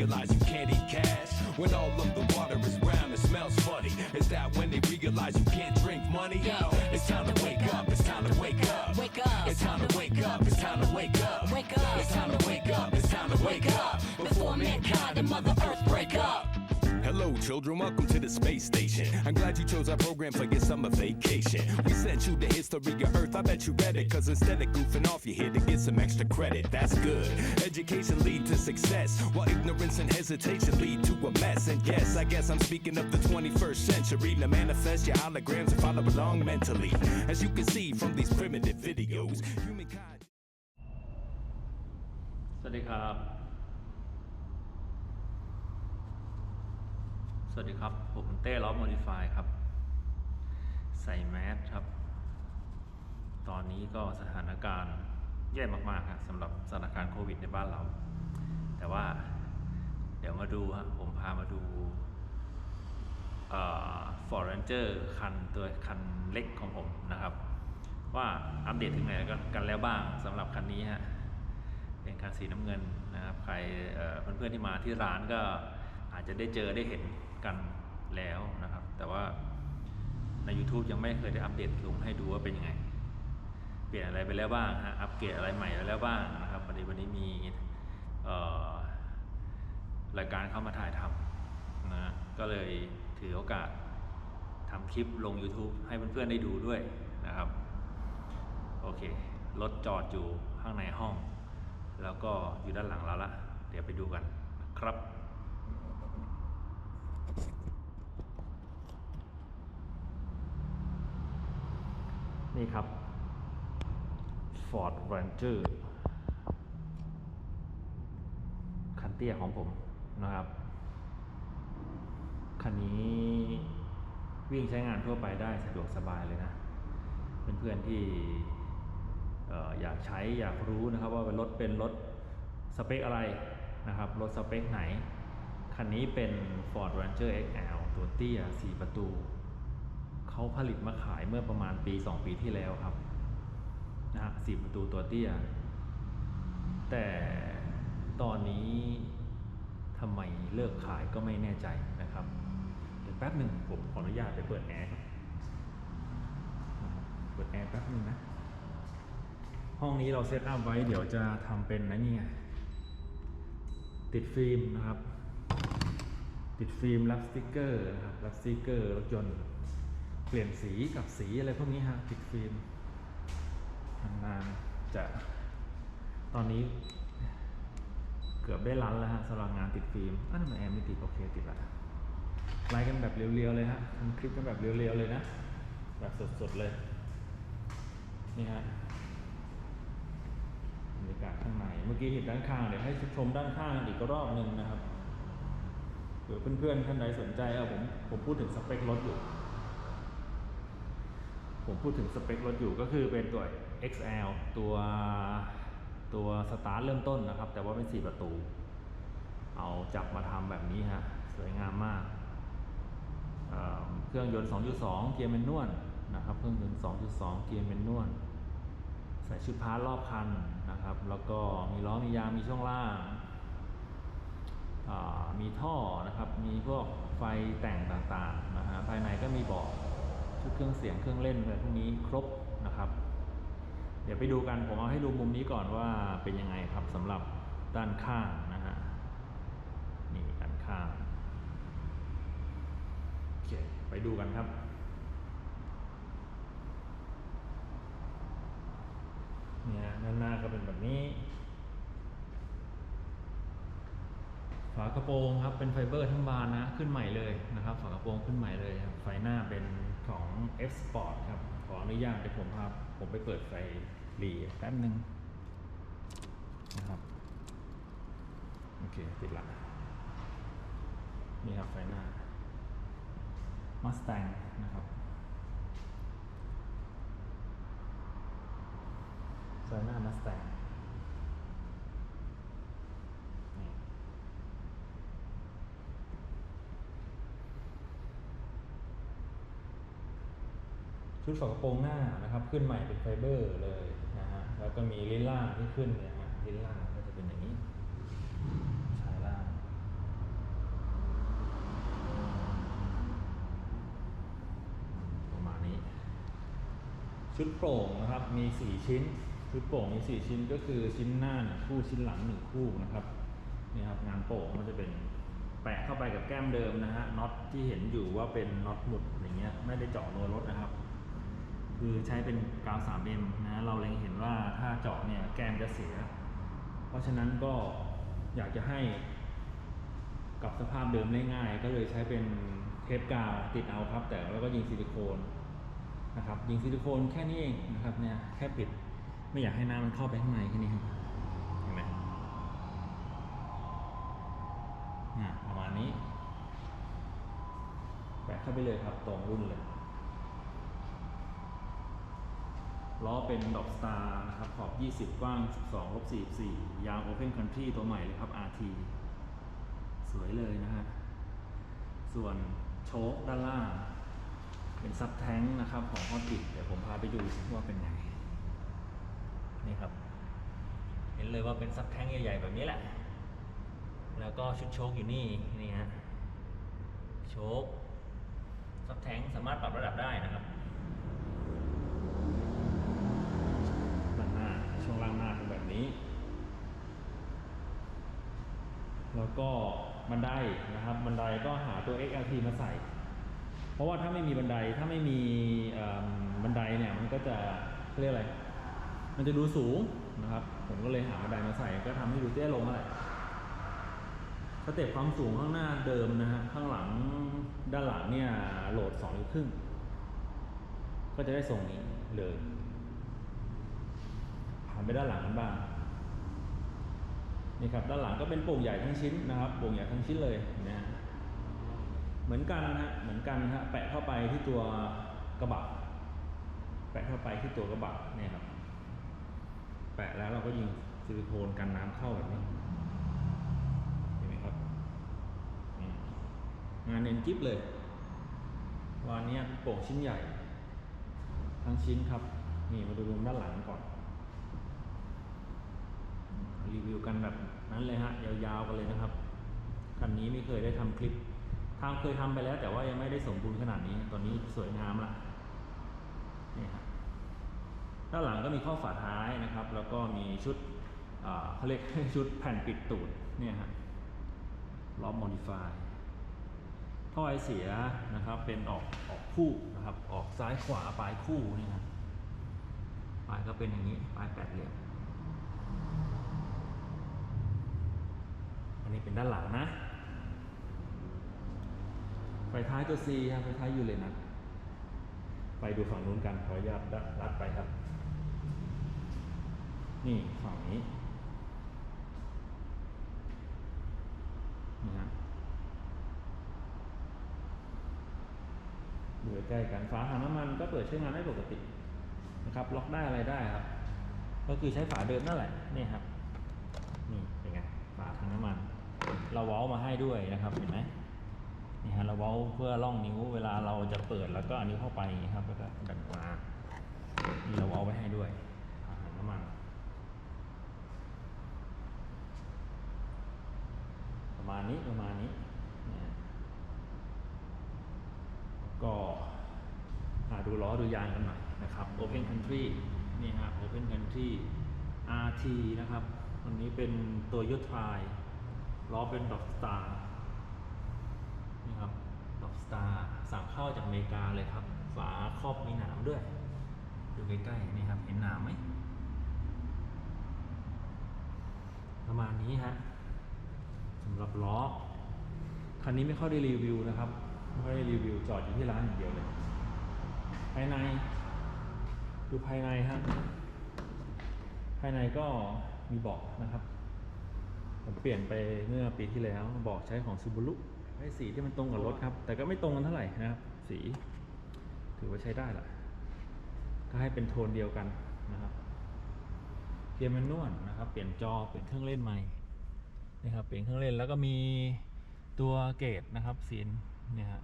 realize you can't eat cash? When all of the water is brown and smells funny? Is that when they realize you can't drink money? Yo, it's time to wake up, it's time to wake up. Wake up. It's time to wake up, it's time to wake up. Wake up. It's time to wake up, it's time to wake up. Before mankind and Mother Earth break up. Hello, children. Welcome to the space station. I'm glad you chose our program for your summer vacation. We sent you the history of Earth. I bet you read it, cause instead of goofing off, you're here to get some extra credit. That's good. Education lead to success, while ignorance and hesitation lead to a mess. And yes, I guess I'm speaking of the 21st century. To manifest your holograms and follow along mentally. As you can see from these primitive videos, humankind. สวัสดีครับ สวัสดีครับ ผมเต้ล้อมโมดิฟายครับ ใส่แมสครับ ตอนนี้ก็สถานการณ์แย่มากๆครับสำหรับสถานการณ์โควิดในบ้านเรา แต่ว่าเดี๋ยวมาดูฮะผมพามาดูฟอร์เรนเจอร์คันตัวคันเล็กของผมนะครับ ว่าอัปเดตถึงไหนกันกันแล้วบ้างสำหรับคันนี้ฮะเป็นคันสีน้ำเงินนะครับ ใครเพื่อนๆที่มาที่ร้านก็อาจจะได้เจอได้เห็น กันแล้วนะครับ แต่ว่าใน YouTube ยังไม่เคยได้อัปเดตลงให้ดูว่าเป็นยังไง เปลี่ยนอะไรไปแล้วบ้างฮะอัปเกรดอะไรใหม่ไปแล้วบ้างนะครับวันนี้วันนี้มีรายการเข้ามาถ่ายทำนะก็เลยถือโอกาสทำคลิปลง YouTube ให้เพื่อนๆได้ดูด้วยนะครับ โอเค รถจอดอยู่ข้างในห้อง แล้วก็อยู่ด้านหลังเราละ เดี๋ยวไปดูกันครับ นี่ครับ Ford Ranger คันเตี้ยของผมนะครับ คันนี้วิ่งใช้งานทั่วไปได้สะดวกสบายเลยนะ เพื่อนๆที่อ่อยากใช้อยากรู้นะครับว่าเป็นรถเป็นรถสเปคอะไรนะครับ รถสเปคไหน คันนี้เป็น Ford Ranger XL ตัวเตี้ย 4 ประตู เขาผลิตมาขายเมื่อประมาณปี 2 ปีที่แล้วครับนะฮะ4ประตูตัวเตี้ย แต่ตอนนี้ทำไมเลิกขายก็ไม่แน่ใจนะครับ เดี๋ยวแป๊บหนึ่งผมขออนุญาตไปเปิดแอร์เปิดแอร์แป๊บหนึ่งนะ ห้องนี้เราเซตอัพไว้เดี๋ยวจะทำเป็นนะนี่ไงติดฟิล์มนะครับ ติดฟิล์มรับสติกเกอร์นะครับรับสติกเกอร์รถยนต์ เปลี่ยนสีกับสีอะไรพวกนี้ฮะติดฟิล์มทำงานจะตอนนี้เกือบได้รันแล้วฮะสำหรับงานติดฟิล์มอะทำไมแอร์ไม่ติดโอเคติดละไล่กันแบบเรียวๆเลยฮะทำคลิปกันแบบเรียวๆเลยนะ แบบสดๆเลยนี่ฮะบรรยากาศข้างในเมื่อกี้เห็นด้านข้างเดี๋ยวให้ชมด้านข้างอีกรอบหนึ่งนะครับเผื่อเพื่อนๆท่านใดสนใจเอาผมผมพูดถึงสเปครถอยู่ ผมพูดถึงสเปครถอยู่ก็คือเป็นตัว XL ตัวตัวสตาร์ทเริ่มต้นนะครับ แต่ว่าเป็น 4 ประตู เอาจับมาทำแบบนี้ฮะ สวยงามมากเเครื่องยนต์ 2.2 เกียร์แมนนวลนะครับ เครื่องยนต์ 2.2 เกียร์แมนนวลใส่ชุดพาร์ทรอบคันนะครับ แล้วก็มีล้อมียางมีช่วงล่างามีท่อนะครับ มีพวกไฟแต่งต่างๆนะฮะภายในก็มีเบาะ ชุดเครื่องเสียงเครื่องเล่นอะไรพวกนี้ครบนะครับ เดี๋ยวไปดูกันผมเอาให้ดูมุมนี้ก่อนว่าเป็นยังไงครับสำหรับด้านข้างนะฮะนี่ด้านข้างโอเคไปดูกันครับเนี่ยด้านหน้าก็เป็นแบบนี้ ฝากระโปรงครับเป็นไฟเบอร์ทั้งบานนะขึ้นใหม่เลยนะครับ ฝากระโปรงขึ้นใหม่เลยไฟหน้าเป็น ของ F Sport ครับ ขออนุญาตเดี๋ยวผมพาผมไปเปิดไฟรีแป๊บหนึ่งนะครับ โอเค ติดละนี่ครับไฟหน้ามาส t ต n งนะครับไฟหน้ามาส t ต n งนี่ ชุดฝากระโปรงหน้านะครับ ขึ้นใหม่เป็นไฟเบอร์เลยนะฮะแล้วก็มีลิ้นล่างที่ขึ้นเนี่ยฮะลิ้นล่างก็จะเป็นอย่างนี้ชายล่างประมาณนี้ ชุดโปร่งนะครับมี 4 ชิ้น ชุดโปร่งมี 4 ชิ้นก็คือชิ้นหน้าหนึ่งคู่ชิ้นหลังหนึ่งคู่นะครับนี่ครับงานโปร่งมันจะเป็นแปะเข้าไปกับแก้มเดิมนะฮะน็อตที่เห็นอยู่ว่าเป็นน็อตหมุดอย่างเงี้ยไม่ได้เจาะโนรถนะครับ คือใช้เป็นกาว 3M นะเราเล็งเห็นว่าถ้าเจาะเนี่ยแก้มจะเสีย เพราะฉะนั้นก็อยากจะให้กับสภาพเดิมได้ง่าย ก็เลยใช้เป็นเทปกาวติดเอาครับ แต่แล้วก็ยิงซิลิโคนนะครับยิงซิลิโคนแค่นี้เองนะครับเนี่ยแค่ปิดไม่อยากให้น้ำมันเข้าไปข้างในแค่นี้ครับเห็นไหมอะประมาณนี้แปะเข้าไปเลยครับตรงรุ่นเลย ล้อเป็นดอกสตาร์นะครับขอบ 20 กว้าง 12ลบ44 ยาง Open Country ตัวใหม่เลยครับ RT สวยเลยนะฮะ ส่วนโชคด้านล่าง เป็นซับแท้งนะครับของฮอตติดเดี๋ยวผมพาไปดูว่าเป็นไง นี่ครับ เห็นเลยว่าเป็นซับแท้งใหญ่ๆ แบบนี้แหละ แล้วก็ชุดโชคอยู่นี่ นี่ฮะ โชคซับแท้งสามารถปรับระดับได้นะครับด้านหน้าช่วงล่างห นี้ แล้วก็บันไดนะครับ บันไดก็หาตัว XLT มาใส่ เพราะว่าถ้าไม่มีบันไดถ้าไม่มีบันไดเนี่ยมันก็จะเรียกอะไร มันจะดูสูงนะครับ ผมก็เลยหาบันไดมาใส่ ก็ทำให้ดูเตี้ยลงอะไรสเต็ปความสูงข้างหน้าเดิมนะฮะข้างหลังด้านหลังเนี่ยโหลดสองนิ้วครึ่งก็จะได้ทรงนี้เลย ผ่านไปด้านหลังกันบ้างนี่ครับด้านหลังก็เป็นโป่งใหญ่ทั้งชิ้นนะครับโป่งใหญ่ทั้งชิ้นเลยนะฮะเหมือนกันนะฮะเหมือนกันฮะแปะเข้าไปที่ตัวกระบะแปะเข้าไปที่ตัวกระบะเนี่ยครับ แปะแล้วเราก็ยิงซิลิโคนกันน้ำเข้าแบบนี้เห็นไหมครับงานเน้นจิ๊บเลยวันนี้โป่งชิ้นใหญ่ ทั้งชิ้นครับ นี่มาดูมุมด้านหลังก่อน รีวิวกันแบบนั้นเลยฮะยาวๆกันเลยนะครับคันนี้ไม่เคยได้ทำคลิปทาเคยทำไปแล้ว แต่ว่ายังไม่ได้สมบูรณ์ขนาดนี้ ตอนนี้สวยงามละนี่ครับด้านหลังก็มีข้อฝาท้ายนะครับ แล้วก็มีชุดเขาเรียกชุดแผ่นปิดตูดเนี่ยฮะล้อมโมดิฟายท่อไอเสียนะครับ เป็นออกออกคู่นะครับ ออกซ้ายขวาปลายคู่นี่นะปลายก็เป็นอย่างนี้ ปลายแปดเหลี่ยม นนี้เป็นด้านหลังนะ ไฟท้ายตัว C ครับไฟท้ายอยู่เลยนัสไปดูฝั่งนู้นกันขออนุญาตลัดไปครับ นี่ฝั่งนี้นี่ฮะดูใกล้กันฝาถังน้ำมันก็เปิดใช้งานได้ปกตินะครับ ล็อกได้อะไรได้ครับ ก็คือใช้ฝาเดิมนั่นแหละนี่ครับ นี่เป็นไงฝาถังน้ำมัน เราเว้ามาให้ด้วยนะครับเห็นไหมนี่ฮะเราเว้าเพื่อล่องนิ้วเวลาเราจะเปิดแล้วก็อันนี้วเข้าไปนะครับแล้วก็ดันมานี่เราเว้าไว้ให้ด้วยฝาถังน้ำมันประมาณนี้ประมาณนี้ก็หาดูล้อดูยางกันหน่อยนะครับ Open Country นี่ฮะ Open Country RT นะครับอันนี้เป็นตัวยุทธาย ล้อเป็นดอกสตาร์นี่ครับดอกสตาร์สั่งเข้าจากอเมริกาเลยครับ ฝาครอบมีหนามด้วย ดูใกล้ๆนี่ครับ เห็นหนามไหม ประมาณนี้ฮะสำหรับล้อ คันนี้ไม่ค่อยได้รีวิวนะครับ ไม่ค่อยได้รีวิวจอดอยู่ที่ร้านอย่างเดียวเลย ภายใน ดูภายในฮะภายในก็มีเบาะนะครับ ผมเปลี่ยนไปเมื่อปีที่แล้วบาะใช้ของซูบูรุให้สีที่มันตรงกับรถครับ แต่ก็ไม่ตรงกันเท่าไหร่นะครับ สี ถือว่าใช้ได้แหละก็ให้เป็นโทนเดียวกันนะครับเกียร์แมนนวลนะครับ เปลี่ยนจอเปลี่ยนเครื่องเล่นใหม่นี่ครับ เปลี่ยนเครื่องเล่นแล้วก็มีตัวเกตนะครับซีนเนี่ยฮะ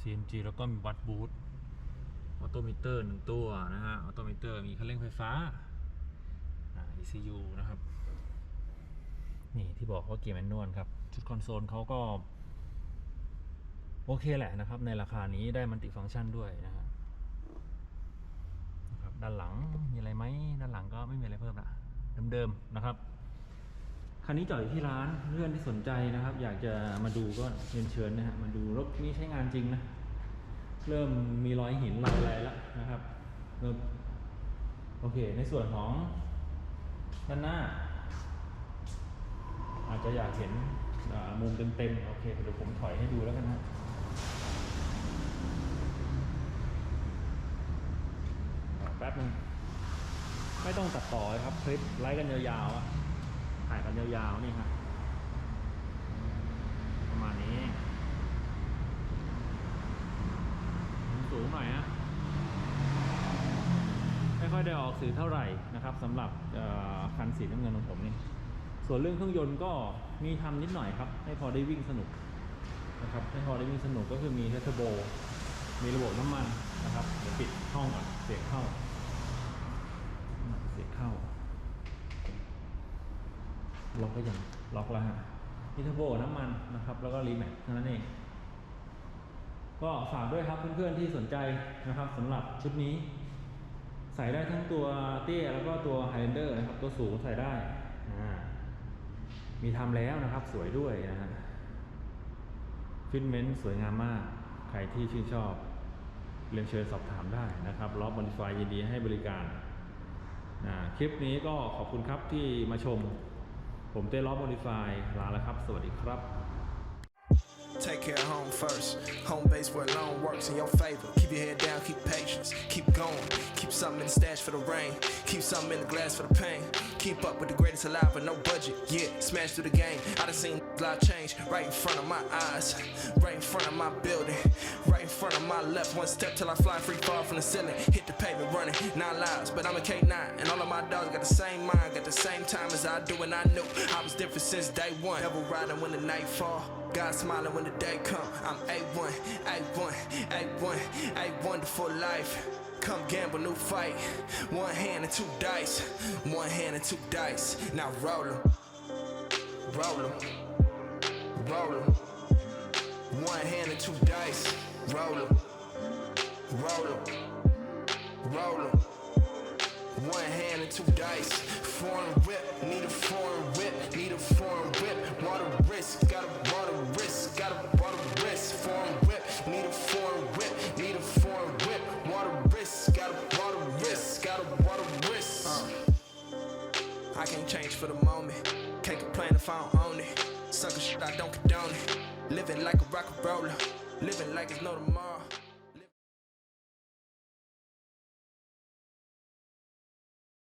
CNG แล้วก็มีวัดบูทออโตมิเตอร์หนึ่งตัวนะฮะออโตมิเตอร์มีคันเร่งไฟฟ้าอ่า ECU นะครับ นี่ที่บอกว่าเกียร์แมนนวลครับ ชุดคอนโซลเขาก็ โอเคแหละนะครับ ในราคานี้ได้มันติฟังก์ชันด้วยนะฮะครับด้านหลังมีอะไรไหมด้านหลังก็ไม่มีอะไรเพิ่มละเดิมๆนะครับคันนี้จอดอยู่ที่ร้านเพื่อนที่สนใจนะครับ อยากจะมาดูก็เรียนเชิญนะฮะมาดูรถนี้ใช้งานจริงนะเริ่มมีรอยหินรอยอะไรแล้วนะครับเริ่มโอเค ในส่วนของด้านหน้า อาจจะอยากเห็นมุมเต็มๆ โอเคเดี๋ยวผมถอยให้ดูแล้วกันนะแป๊บนึงไม่ต้องตัดต่อครับคลิปไลฟ์กันยาวๆถ่ายกันยาวๆนี่ครับประมาณนี้สูงหน่อยฮะไม่ค่อยได้ออกสื่อเท่าไหร่นะครับสำหรับคันสีน้ำเงินของผมนี่ ส่วนเรื่องเครื่องยนต์ก็มีทำนิดหน่อยครับ ให้พอได้วิ่งสนุกนะครับให้พอได้วิ่งสนุกก็คือมีเทอร์โบมีระบบน้ำมันนะครับเดี๋ยวปิดห้องก่อนเสียงเข้า เสียงเข้าล็อกก็ยังล็อกแล้วฮะเทอร์โบน้ำมันนะครับ แล้วก็รีแมทเท่านั้นเอง ก็ฝากด้วยครับเพื่อนๆที่สนใจนะครับสำหรับชุดนี้ ใส่ได้ทั้งตัวเตี้ยแล้วก็ตัว Highlander นะครับ ตัวสูงใส่ได้อ่า มีทำแล้วนะครับ สวยด้วยนะฮะฟิตเมนต์สวยงามมาก ใครที่ชื่นชอบเรียนเชิญสอบถามได้นะครับล็อบมอดิฟายยินดีให้บริการนะคลิปนี้ก็ขอบคุณครับที่มาชม ผมเต้ล็อบมอดิฟายลาแล้วครับ สวัสดีครับ Take care of home first. Home base where loan works in your favor. Keep your head down, keep patience. Something in the stash for the rain. Keep something in the glass for the pain. Keep up with the greatest alive but no budget. Yeah, smash through the game. I done seen life change right in front of my eyes. Right in front of my building. Right front of my left. One step till I fly free fall from the ceiling. Hit the pavement running. Nine lives, but I'm a K9. And all of my dogs got the same mind. Got the same time as I do. And I knew I was different since day one. Devil riding when the night fall. God smiling when the day come. I'm A1, A1, A1, A1 for life. Come gamble, new fight. One hand and two dice. One hand and two dice. Now roll 'em. Roll 'em. Roll 'em. One hand and two dice. Roll 'em. Roll 'em. Roll 'em. One hand and two dice. Foreign whip, need a foreign whip, need a foreign whip. Water wrist, got a water wrist, got a water wrist. Foreign whip, need a foreign whip, need a foreign whip. Water wrist, got a water wrist, got a water wrist. Uh. I can't change for the moment. Can't complain if I don't own it. Sucker shit, I don't condone it. Living like a rock and roller, living like it's no tomorrow.